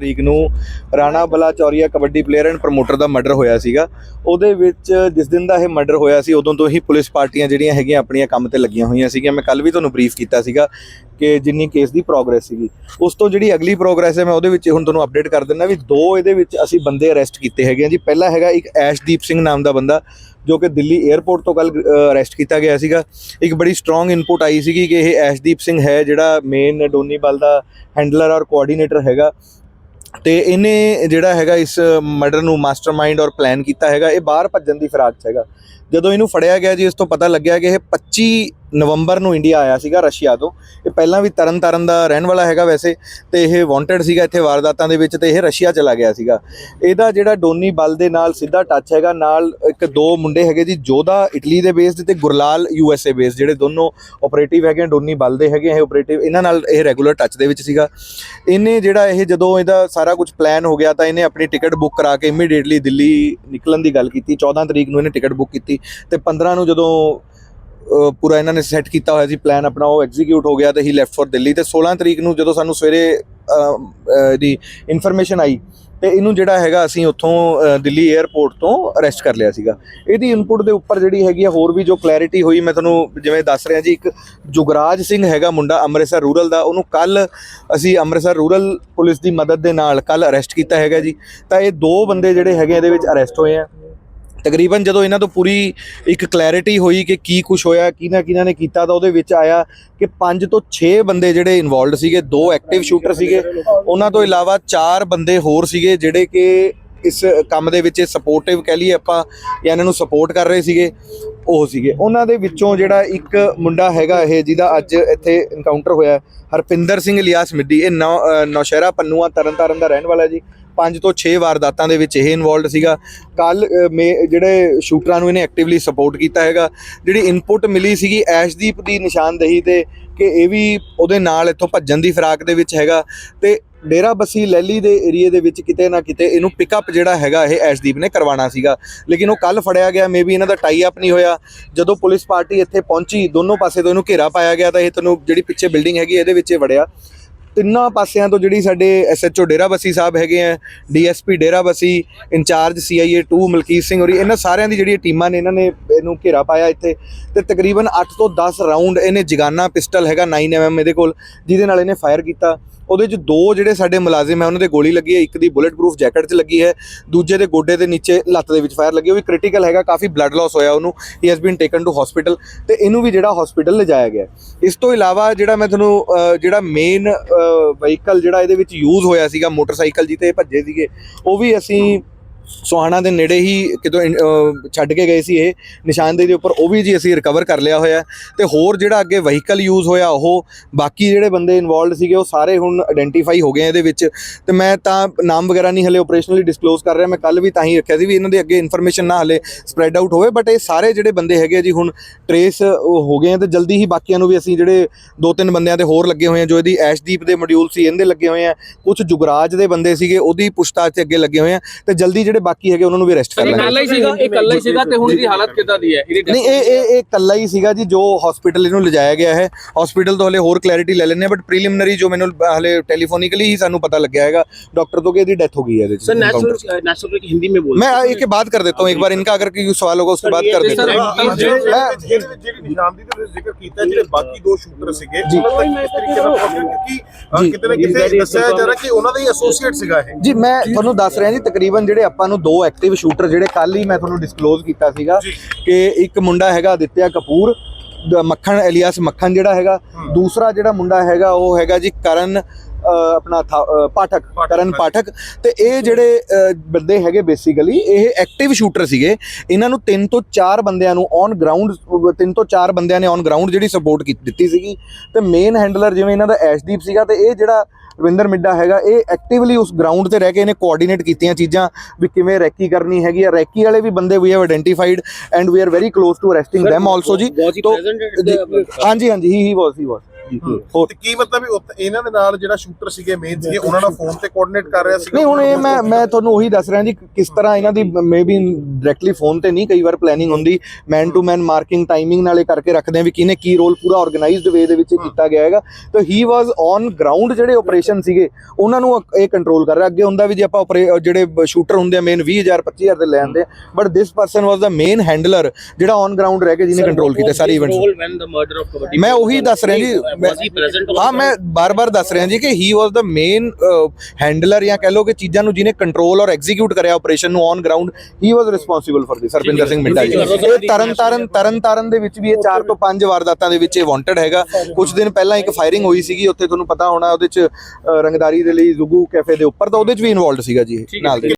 ਤਰੀਕ ਨੂੰ Rana Balachauria kabaddi player and promoter the murder ਹੋਇਆ ਸੀਗਾ। ਉਹਦੇ ਵਿੱਚ ਜਿਸ ਦਿਨ ਦਾ ਇਹ ਮਰਡਰ ਹੋਇਆ ਸੀ, ਉਦੋਂ ਤੋਂ ਹੀ ਪੁਲਿਸ ਪਾਰਟੀਆਂ ਜਿਹੜੀਆਂ ਹੈਗੀਆਂ ਆਪਣੀਆਂ ਕੰਮ ਤੇ ਲੱਗੀਆਂ ਹੋਈਆਂ ਸੀਗੀਆਂ। ਮੈਂ ਕੱਲ ਵੀ ਤੁਹਾਨੂੰ ਬਰੀਫ ਕੀਤਾ ਸੀਗਾ ਕਿ ਜਿੰਨੀ ਕੇਸ ਦੀ ਪ੍ਰੋਗਰੈਸ ਸੀਗੀ। ਉਸ ਤੋਂ ਜਿਹੜੀ ਅਗਲੀ ਪ੍ਰੋਗਰੈਸ ਹੈ, ਮੈਂ ਉਹਦੇ ਵਿੱਚ ਹੁਣ ਤੁਹਾਨੂੰ ਅਪਡੇਟ ਕਰ ਦਿੰਦਾ ਵੀ ਦੋ ਇਹਦੇ ਵਿੱਚ ਅਸੀਂ ਬੰਦੇ ਅਰੈਸਟ ਕੀਤੇ ਹੈਗੇ ਆ ਜੀ। ਪਹਿਲਾ ਹੈਗਾ ਇੱਕ ਐਸ਼ਦੀਪ ਸਿੰਘ ਨਾਮ ਦਾ ਬੰਦਾ, ਜੋ ਕਿ ਦਿੱਲੀ 에ਅਰਪੋਰਟ ਤੋਂ ਕੱਲ ਅਰੈਸਟ ਕੀਤਾ ਗਿਆ ਸੀਗਾ। ਇੱਕ ਬੜੀ ਸਟਰੋਂਗ ਇਨਪੁਟ ਆਈ ਸੀਗੀ ਕਿ ਇਹ ਐਸ਼ਦੀਪ ਸਿੰਘ ਹੈ ਜਿਹੜਾ ਮੇਨ ਡੋਨੀਬਲ ਦਾ ਹੈਂਡਲਰ ਔਰ ਕੋਆਰਡੀਨੇਟਰ ਹੈਗਾ। ਤੇ ਇਹਨੇ ਜਿਹੜਾ ਹੈਗਾ ਇਸ ਮਰਡਰ ਨੂੰ ਮਾਸਟਰਮਾਈਂਡ ਔਰ ਪਲਾਨ ਕੀਤਾ ਹੈਗਾ, ਇਹ ਬਾਹਰ ਭੱਜਣ ਦੀ ਫਿਰਾਕ 'ਚ ਹੈਗਾ। ਜਦੋਂ ਇਹਨੂੰ ਫੜਿਆ ਗਿਆ ਜੀ, ਇਸ ਤੋਂ ਪਤਾ ਲੱਗਿਆ ਕਿ ਇਹ 25 ਨਵੰਬਰ ਨੂੰ ਇੰਡੀਆ ਆਇਆ ਸੀਗਾ ਰਸ਼ੀਆ ਤੋਂ ਇਹ ਪਹਿਲਾਂ ਵੀ ਤਰਨ ਤਾਰਨ ਦਾ ਰਹਿਣ ਵਾਲਾ ਹੈਗਾ ਵੈਸੇ ਤੇ ਇਹ ਵਾਂਟਡ ਸੀਗਾ ਇੱਥੇ ਵਾਰਦਾਤਾਂ ਦੇ ਵਿੱਚ ਤੇ ਇਹ ਰਸ਼ੀਆ ਚਲਾ ਗਿਆ ਸੀਗਾ। ਇਹਦਾ ਜਿਹੜਾ ਡੋਨੀ ਬਲ ਦੇ ਨਾਲ ਸਿੱਧਾ ਟੱਚ ਹੈਗਾ ਨਾਲ ਇੱਕ ਦੋ ਮੁੰਡੇ ਹੈਗੇ ਜੀ ਜੋਧਾ ਇਟਲੀ ਦੇ ਬੇਸਡ ਤੇ Gurlal U S A based ਜਿਹੜੇ ਦੋਨੋਂ ਆਪਰੇਟਿਵ ਹੈਗੇ ਆ, ਡੋਨੀ ਬਲ ਦੇ ਹੈਗੇ ਇਹ ਆਪਰੇਟਿਵ ਇਹਨਾਂ ਨਾਲ ਇਹ ਰੈਗੂਲਰ ਟੱਚ ਦੇ ਵਿੱਚ ਸੀਗਾ। ਇਹਨੇ ਜਿਹੜਾ ਇਹ ਜਦੋਂ ਇਹਦਾ ਸਾਰਾ ਕੁਝ ਪਲਾਨ ਹੋ ਗਿਆ ਤਾਂ ਇਹਨੇ ਆਪਣੀ ਟਿਕਟ ਬੁੱਕ ਕਰਾ ਕੇ ਇਮੀਡੀਏਟਲੀ ਦਿੱਲੀ ਨਿਕਲਣ ਦੀ ਗੱਲ ਕੀਤੀ। 14 ਤਰੀਕ ਨੂੰ ਇਹਨੇ ਟਿਕਟ ਬੁੱਕ ਕੀਤੀ ਤੇ 15 ਨੂੰ ਜਦੋਂ ਪੂਰਾ ਇਹਨਾਂ ਨੇ ਸੈੱਟ ਕੀਤਾ ਹੋਇਆ ਸੀ ਪਲਾਨ ਆਪਣਾ ਉਹ ਐਗਜ਼ੀਕਿਊਟ ਹੋ ਗਿਆ ਤੇ ਹੀ ਲੈਫਟ ਫॉर ਦਿੱਲੀ ਤੇ 16 ਤਰੀਕ ਨੂੰ ਜਦੋਂ ਸਾਨੂੰ ਸਵੇਰੇ ਅ, ਦੀ ਇਨਫੋਰਮੇਸ਼ਨ ਆਈ ਤੇ ਇਹਨੂੰ ਜਿਹੜਾ ਹੈਗਾ ਅਸੀਂ ਉੱਥੋਂ ਦਿੱਲੀ 에ਅਰਪੋਰਟ ਤੋਂ ਅਰੈਸਟ ਕਰ ਲਿਆ ਸੀਗਾ। ਇਹਦੀ ਇਨਪੁਟ ਦੇ ਉੱਪਰ ਜਿਹੜੀ ਹੈਗੀ ਆ ਹੋਰ ਵੀ ਜੋ ਕਲੈਰਿਟੀ ਹੋਈ ਮੈਂ ਤੁਹਾਨੂੰ ਜਿਵੇਂ ਦੱਸ ਰਿਹਾ ਜੀ ਇੱਕ ਜੁਗਰਾਜ ਸਿੰਘ ਹੈਗਾ ਮੁੰਡਾ ਅੰਮ੍ਰਿਤਸਰ ਰੂਰਲ ਦਾ ਉਹਨੂੰ ਕੱਲ ਅਸੀਂ ਅੰਮ੍ਰਿਤਸਰ ਰੂਰਲ ਪੁਲਿਸ ਦੀ ਮਦਦ ਦੇ ਨਾਲ ਕੱਲ ਅਰੈਸਟ ਕੀਤਾ ਹੈਗਾ ਜੀ। ਤਾਂ ਇਹ ਦੋ ਬੰਦੇ ਜਿਹੜੇ ਹੈਗੇ ਇਹਦੇ ਵਿੱਚ ਅਰੈਸਟ ਹੋਏ ਆ। ਤਕਰੀਬਨ ਜਦੋਂ ਇਹਨਾਂ ਤੋਂ ਪੂਰੀ ਇੱਕ ਕਲੈਰਿਟੀ ਹੋਈ ਕਿ ਕੀ ਕੁਝ ਹੋਇਆ ਕਿਹਨਾਂ ਕਿਹਨਾਂ ਨੇ ਕੀਤਾ ਤਾਂ ਉਹਦੇ ਵਿੱਚ ਆਇਆ ਕਿ 5 ਤੋਂ 6 ਬੰਦੇ ਜਿਹੜੇ ਇਨਵੋਲਡ ਸੀਗੇ ਦੋ ਐਕਟਿਵ ਸ਼ੂਟਰ ਸੀਗੇ ਉਹਨਾਂ ਤੋਂ ਇਲਾਵਾ 4 ਬੰਦੇ ਹੋਰ ਸੀਗੇ ਜਿਹੜੇ ਕਿ ਇਸ ਕੰਮ ਦੇ ਵਿੱਚ ਸਪੋਰਟਿਵ ਕਹਿ ਲਈਏ ਆਪਾਂ ਜਾਂ ਇਹਨਾਂ ਨੂੰ ਸਪੋਰਟ ਕਰ ਰਹੇ ਸੀਗੇ ਉਹ ਸੀਗੇ। ਉਹਨਾਂ ਦੇ ਵਿੱਚੋਂ ਜਿਹੜਾ ਇੱਕ ਮੁੰਡਾ ਹੈਗਾ ਇਹ ਜਿਹਦਾ ਅੱਜ ਇੱਥੇ ਇਨਕਾਊਂਟਰ ਹੋਇਆ ਹਰਪਿੰਦਰ ਸਿੰਘ ਲਿਆਸ ਮਿੱਦੀ ਇਹ ਨੌ- ਅ, ਨੌਸ਼ਹਿਰਾ ਪੰਨੂਆ ਤਰਨਤਾਰਨ ਦਾ ਰਹਿਣ ਵਾਲਾ ਜੀ। ਪੰਜ ਤੋਂ 6 ਵਾਰਦਾਤਾਂ ਦੇ ਵਿੱਚ ਇਹ ਇਨਵੋਲਡ ਸੀਗਾ। ਕੱਲ ਜਿਹੜੇ ਸ਼ੂਟਰਾਂ ਨੂੰ ਇਹਨੇ ਐਕਟਿਵਲੀ ਸਪੋਰਟ ਕੀਤਾ ਹੈਗਾ। ਜਿਹੜੀ ਇਨਪੁਟ ਮਿਲੀ ਸੀਗੀ ਐਸ਼ਦੀਪ ਦੀ ਨਿਸ਼ਾਨਦੇਹੀ ਤੇ ਕਿ ਇਹ ਵੀ ਉਹਦੇ ਨਾਲ ਇੱਥੋਂ ਭੱਜਣ ਦੀ ਫਿਰਾਕ ਦੇ ਵਿੱਚ ਹੈਗਾ ਤੇ ਡੇਰਾ ਬੱਸੀ ਲੈਲੀ ਦੇ ਏਰੀਏ ਦੇ ਵਿੱਚ ਕਿਤੇ ਨਾ ਕਿਤੇ ਇਹਨੂੰ ਪਿਕਅਪ ਜਿਹੜਾ ਹੈਗਾ ਇਹ ਐਸ਼ਦੀਪ ਨੇ ਕਰਵਾਉਣਾ ਸੀਗਾ। ਲੇਕਿਨ ਉਹ ਕੱਲ ਫੜਿਆ ਗਿਆ ਮੇਬੀ ਇਹਨਾਂ ਦਾ ਟਾਈ ਅਪ ਨਹੀਂ ਹੋਇਆ। ਜਦੋਂ ਪੁਲਿਸ ਪਾਰਟੀ ਇੱਥੇ ਪਹੁੰਚੀ, ਦੋਨੋਂ ਪਾਸੇ ਤੋਂ ਇਹਨੂੰ ਘੇਰਾ ਪਾਇਆ ਗਿਆ ਤਾਂ ਇਹ ਤੈਨੂੰ ਜਿਹੜੀ ਪਿੱਛੇ ਬਿਲਡਿੰਗ ਹੈਗੀ, ਇਹਦੇ ਵਿੱਚ ਇਹ ਵੜਿਆ। ਤਿੰਨਾਂ ਪਾਸਿਆਂ ਤੋਂ ਜਿਹੜੀ ਸਾਡੇ ਐਸਐਚਓ ਡੇਰਾ ਬੱਸੀ ਸਾਹਿਬ ਹੈਗੇ ਆ DSP Dera Bassi incharge CIA 2 Malkit Singh ਹੋਰੀ, ਇਹਨਾਂ ਸਾਰਿਆਂ ਦੀ ਜਿਹੜੀ ਟੀਮਾਂ ਨੇ, ਇਹਨਾਂ ਨੇ ਇਹਨੂੰ ਘੇਰਾ ਪਾਇਆ ਇੱਥੇ। ਤੇ ਤਕਰੀਬਨ 8 ਤੋਂ 10 ਰਾਉਂਡ ਇਹਨੇ ਜਗਾਨਾ ਪਿਸਟਲ ਹੈਗਾ 9mm ਇਹਦੇ ਕੋਲ, ਜਿਹਦੇ ਨਾਲ ਇਹਨੇ ਫਾਇਰ ਕੀਤਾ। ਉਹਦੇ ਚ ਦੋ ਜਿਹੜੇ ਸਾਡੇ ਮੁਲਾਜ਼ਮ ਹੈ, ਉਹਨਾਂ ਦੇ ਗੋਲੀ ਲੱਗੀ ਹੈ, ਇੱਕ ਦੀ ਬੁਲੇਟ ਪ੍ਰੂਫ ਜੈਕਟ 'ਚ ਲੱਗੀ ਹੈ, ਦੂਜੇ ਦੇ ਗੋਡੇ ਦੇ ਨੀਚੇ ਲੱਤ ਦੇ ਵਿੱਚ ਫਾਇਰ ਲੱਗੀ ਉਹ ਵੀ ਕ੍ਰਿਟੀਕਲ ਹੈਗਾ, ਕਾਫੀ ਬਲੱਡ ਲਾਸ ਹੋਇਆ ਉਹਨੂੰ he has been taken to hospital ਤੇ ਇਹਨੂੰ ਵੀ ਜਿਹੜਾ ਹਸਪੀਟਲ ਲਿਜਾਇਆ ਗਿਆ ਇਸ ਤੋਂ ਇਲਾਵਾ ਜਿਹੜਾ ਮੈਂ ਤੁਹਾਨੂੰ ਜਿਹੜਾ ਮੇਨ ਵਹੀਕਲ ਜਿਹੜਾ ਇਹਦੇ ਵਿੱਚ ਯੂਜ਼ ਹੋਇਆ ਸੀਗਾ ਮੋਟਰਸਾਈਕਲ ਜਿੱਤੇ ਭੱਜੇ ਸੀਗੇ, ਉਹ ਵੀ ਅਸੀਂ ਸੁਹਾਣਾ ਦੇ ਨੇੜੇ ਹੀ ਕਿਤੋਂ ਇਨ- ਛੱਡ ਕੇ ਗਏ ਸੀ ਇਹ ਨਿਸ਼ਾਨਦੇਹੀ ਦੇ ਉੱਪਰ, ਉਹ ਵੀ ਜੀ ਅਸੀਂ ਰਿਕਵਰ ਕਰ ਲਿਆ ਹੋਇਆ ਹੈ। ਤੇ ਹੋਰ ਜਿਹੜਾ ਅੱਗੇ ਵਹੀਕਲ ਯੂਜ਼ ਹੋਇਆ, ਉਹ ਬਾਕੀ ਜਿਹੜੇ ਬੰਦੇ ਇਨਵੋਲਡ ਸੀਗੇ, ਉਹ ਸਾਰੇ ਹੁਣ ਆਇਡੈਂਟੀਫਾਈ ਹੋ ਗਏ ਇਹਦੇ ਵਿੱਚ। ਤੇ ਮੈਂ ਤਾਂ ਨਾਮ ਵਗੈਰਾ ਨਹੀਂ ਹਲੇ ਆਪਰੇਸ਼ਨਲੀ ਡਿਸਕਲੋਜ਼ ਕਰ ਰਿਹਾ, ਮੈਂ ਕੱਲ ਵੀ ਤਾਂ ਹੀ ਰੱਖਿਆ ਸੀ ਵੀ ਇਹਨਾਂ ਦੇ ਅੱਗੇ ਇਨਫੋਰਮੇਸ਼ਨ ਨਾ ਹਲੇ ਸਪਰੈਡ ਆਊਟ ਹੋਵੇ ਬਟ ਇਹ ਸਾਰੇ ਜਿਹੜੇ ਬੰਦੇ ਹੈਗੇ ਆ ਜੀ ਹੁਣ ਟਰੇਸ ਹੋ ਗਏ ਆ ਤੇ ਜਲਦੀ ਹੀ ਬਾਕੀਆਂ ਨੂੰ ਵੀ ਅਸੀਂ ਜਿਹੜੇ ਦੋ ਤਿੰਨ ਬੰਦਿਆਂ ਦੇ ਹੋਰ ਲੱਗੇ ਹੋਏ ਆ, ਜੋ ਇਹਦੀ ਐਸ਼ਦੀਪ ਦੇ ਮੋਡਿਊਲ ਸੀ, ਇਹਦੇ ਲੱਗੇ ਹੋਏ ਆ। ਕੁਝ ਜੁਗਰਾਜ ਦੇ ਬੰਦੇ ਸੀਗੇ, ਉਹਦੀ ਪੁੱਛਤਾਛ ਤੇ ਅੱਗੇ ਲੱਗੇ ਹੋਏ ਆ। ਤੇ ਜਲਦੀ ਜਿਹੜੇ ਬਾਕੀ ਹੈਗੇ ਉਹਨਾਂ ਨੂੰ ਵੀ ਅਰੈਸਟ ਕਰ ਇਹ ਇਕੱਲਾ ਹੀ ਸੀਗਾ ਇਕੱਲਾ ਹੀ ਸੀਗਾ ਤੇ ਹੁਣ ਇਹਦੀ ਹਾਲਤ ਕਿੱਦਾਂ ਦੀ ਹੈ? ਇਹਦੀ ਨਹੀਂ ਇਹ ਇਹ ਇਹ ਇਕੱਲਾ ਹੀ ਸੀਗਾ ਜੀ ਜੋ ਹਸਪੀਟਲ ਇਹਨੂੰ ਲਿਜਾਇਆ ਗਿਆ ਹੈ। ਹਸਪੀਟਲ ਤੋਂ ਹਲੇ ਹੋਰ ਕਲੈਰਿਟੀ ਲੈ ਲੈਣੇ ਬਟ ਪ੍ਰੀਲਿਮਿਨਰੀ ਜੋ ਮੈਨੂੰ ਹਲੇ ਟੈਲੀਫੋਨਿਕਲੀ ਹੀ ਸਾਨੂੰ ਪਤਾ ਲੱਗਿਆ ਹੈਗਾ ਡਾਕਟਰ ਤੋਂ ਕਿ ਇਹਦੀ ਡੈਥ ਹੋ ਗਈ ਹੈ ਇਹਦੇ सर नेशनल नेशनल की हिंदी में बोल मैं एक के बात कर देता हूँ एक बार इनका अगर कोई सवाल होगा उसके बाद कर देता हूँ ਜਿਹੜੇ- ਜਿਹੜੇ- ਜਿਹੜੇ- ਜਿਹੜੀ ਨਿਸ਼ਾਨਦੀ ਜ਼ਿਕਰ ਕੀਤਾ ਜਿਹੜੇ ਬਾਕੀ ਦੋ ਸ਼ੂਟਰ ਸੀਗੇ ਉਹਨਾਂ ਕਿਤੇ? ਨਾ ਕਿਤੇ ਦੱਸਿਆ ਜਾ ਰਿਹਾ ਕਿ ਉਹਨਾਂ ਦਾ ਐਸੋਸੀਏਟ ਸੀਗਾ ਇਹ। ਜੀ ਮੈਂ ਤੁਹਾਨੂੰ ਦੱਸ ਰਿਹਾ ਜੀ ਤਕਰੀਬਨ ਜਿਹੜੇ ਆਪਾਂ ਨੂੰ ਦੋ ਐਕਟਿਵ ਸ਼ੂਟਰ ਜਿਹੜੇ ਕੱਲ ਹੀ ਮੈਂ ਤੁਹਾਨੂੰ ਡਿਸਕਲੋਜ਼ ਕੀਤਾ ਸੀਗਾ। ਕਿ ਇੱਕ ਮੁੰਡਾ ਹੈਗਾ ਅਦਿੱਤਿਆ ਕਪੂਰ ਮੱਖਣ ਐਲੀਆਸ ਮੱਖਣ ਜਿਹੜਾ ਹੈਗਾ। ਦੂਸਰਾ ਜਿਹੜਾ ਮੁੰਡਾ ਹੈਗਾ ਉਹ ਹੈਗਾ ਜੀ ਕਰਨ ਆਪਣਾ ਪਾਠਕ ਕਰਨ। ਪਾਠਕ। ਤੇ ਇਹ ਜਿਹੜੇ ਬੰਦੇ ਹੈਗੇ ਬੇਸਿਕਲੀ ਇਹ ਐਕਟਿਵ ਸ਼ੂਟਰ ਸੀਗੇ। ਇਹਨਾਂ ਨੂੰ ਤਿੰਨ ਤੋਂ ਚਾਰ ਬੰਦਿਆਂ ਨੂੰ ਔਨ ਗਰਾਊਂਡ ਤਿੰਨ ਤੋਂ ਚਾਰ ਬੰਦਿਆਂ ਨੇ ਔਨ ਗਰਾਊਂਡ ਜਿਹੜੀ ਸਪੋਰਟ ਕੀਤੀ ਦਿੱਤੀ ਸੀਗੀ। ਤੇ ਮੇਨ ਹੈਂਡਲਰ ਜਿਵੇਂ ਇਹਨਾਂ ਦਾ ਐਸ਼ਦੀਪ ਸੀਗਾ ਤੇ ਇਹ ਜਿਹੜਾ ਰਵਿੰਦਰ ਮਿੱਡਾ ਹੈਗਾ ਇਹ ਐਕਟਿਵਲੀ ਉਸ ਗਰਾਊਂਡ ਤੇ ਰਹਿ ਕੇ ਇਹਨੇ ਕੋਆਰਡੀਨੇਟ ਕੀਤੀਆਂ ਚੀਜ਼ਾਂ ਵੀ ਕਿਵੇਂ ਰੈਕੀ ਕਰਨੀ ਹੈਗੀ ਆ। ਰੈਕੀ ਵਾਲੇ ਵੀ ਬੰਦੇ we have identified and we are very close to arresting them also ਜੀ। ਹਾਂਜੀ ਹਾਂਜੀ ਹੀ ਹੀ ਵਾਸ ਹੀ ਵਾਸ ਹੋਰ ਤੇ ਕੀ ਮਤਲਬ ਵੀ ਉੱਥੇ ਇਹਨਾਂ ਦੇ ਨਾਲ ਜਿਹੜਾ ਸ਼ੂਟਰ ਸੀਗੇ ਮੇਨ ਸੀਗੇ ਉਹਨਾਂ ਨਾਲ ਫੋਨ ਤੇ ਕੋਆਰਡੀਨੇਟ ਕਰ ਰਿਹਾ ਸੀ ਨਹੀਂ ਹੁਣ ਇਹ ਮੈਂ ਮੈਂ ਤੁਹਾਨੂੰ ਉਹੀ ਦੱਸ ਰਿਹਾ ਜੀ ਕਿਸ ਤਰ੍ਹਾਂ ਇਹਨਾਂ ਦੀ ਮੇਬੀ ਡਾਇਰੈਕਟਲੀ ਫੋਨ ਤੇ ਨਹੀਂ ਕਈ ਵਾਰ ਪਲੈਨਿੰਗ ਹੁੰਦੀ man to man marking timing ਨਾਲੇ ਕਰਕੇ ਰੱਖਦੇ ਆ ਵੀ ਕਿਹਨੇ ਕੀ ਰੋਲ ਪੂਰਾ ਆਰਗੇਨਾਈਜ਼ਡ ਵੇ ਦੇ ਵਿੱਚ ਇਹ ਕੀਤਾ ਗਿਆ ਹੈਗਾ। ਤਾਂ ਹੀ ਵਾਸ ਔਨ ਗਰਾਊਂਡ ਜਿਹੜੇ ਆਪਰੇਸ਼ਨ ਸੀਗੇ ਉਹਨਾਂ ਨੂੰ ਇਹ ਕੰਟਰੋਲ ਕਰ ਰਿਹਾ। ਅੱਗੇ ਹੁੰਦਾ ਵੀ ਜੇ ਆਪਾਂ operate- ਜਿਹੜੇ ਸ਼ੂਟਰ ਹੁੰਦੇ ਆ ਮੇਨ 20000 25000 ਤੇ ਲੈ but this person was the main handler ਜਿਹੜਾ ਔਨ ਗਰਾਊਂਡ ਰਹਿ ਕੇ ਜਿਹਨੇ ਕੰਟਰੋਲ ਕੀਤਾ ਸਾਰੇ events role when the murder of kabaddi ਮੈਂ ਉਹੀ ਦੱਸ ਰਿਹਾ ਜੀ he present over ਹਾਂ ਮੈਂ ਬਾਰ-ਬਾਰ ਦੱਸ ਰਿਹਾ ਜੀ ਕਿ ਹੀ ਵਾਸ ਦਾ ਮੇਨ ਹੈਂਡਲਰ ਜਾਂ ਕਹਿ ਲਓ ਕਿ ਚੀਜ਼ਾਂ ਨੂੰ ਜਿਹਨੇ ਕੰਟਰੋਲ ਔਰ ਐਗਜ਼ੀਕਿਊਟ ਕਰਿਆ ਆਪਰੇਸ਼ਨ ਨੂੰ on ground he was responsible for this Harpinder Singh Minta ji. ਇਹ ਤਰਨ ਤਾਰਨ ਤਰਨ ਤਾਰਨ ਦੇ ਵਿੱਚ ਵੀ ਇਹ 4 ਤੋਂ 5 ਵਾਰਦਾਤਾਂ ਦੇ ਵਿੱਚ ਇਹ ਵਾਂਟਡ ਹੈਗਾ। ਕੁਝ ਦਿਨ ਪਹਿਲਾਂ ਇੱਕ ਫਾਇਰਿੰਗ ਹੋਈ ਸੀਗੀ ਉੱਥੇ ਤੁਹਾਨੂੰ ਪਤਾ ਹੋਣਾ ਉਹਦੇ ਚ ਅ, ਰੰਗਦਾਰੀ ਦੇ ਲਈ ਜ਼ੁਗੂ ਕੈਫੇ ਦੇ ਉੱਪਰ ਤਾਂ ਉਹਦੇ ਚ ਵੀ ਇਨਵੋਲਡ ਸੀਗਾ ਜੀ ਇਹ ਨਾਲ ਦੇ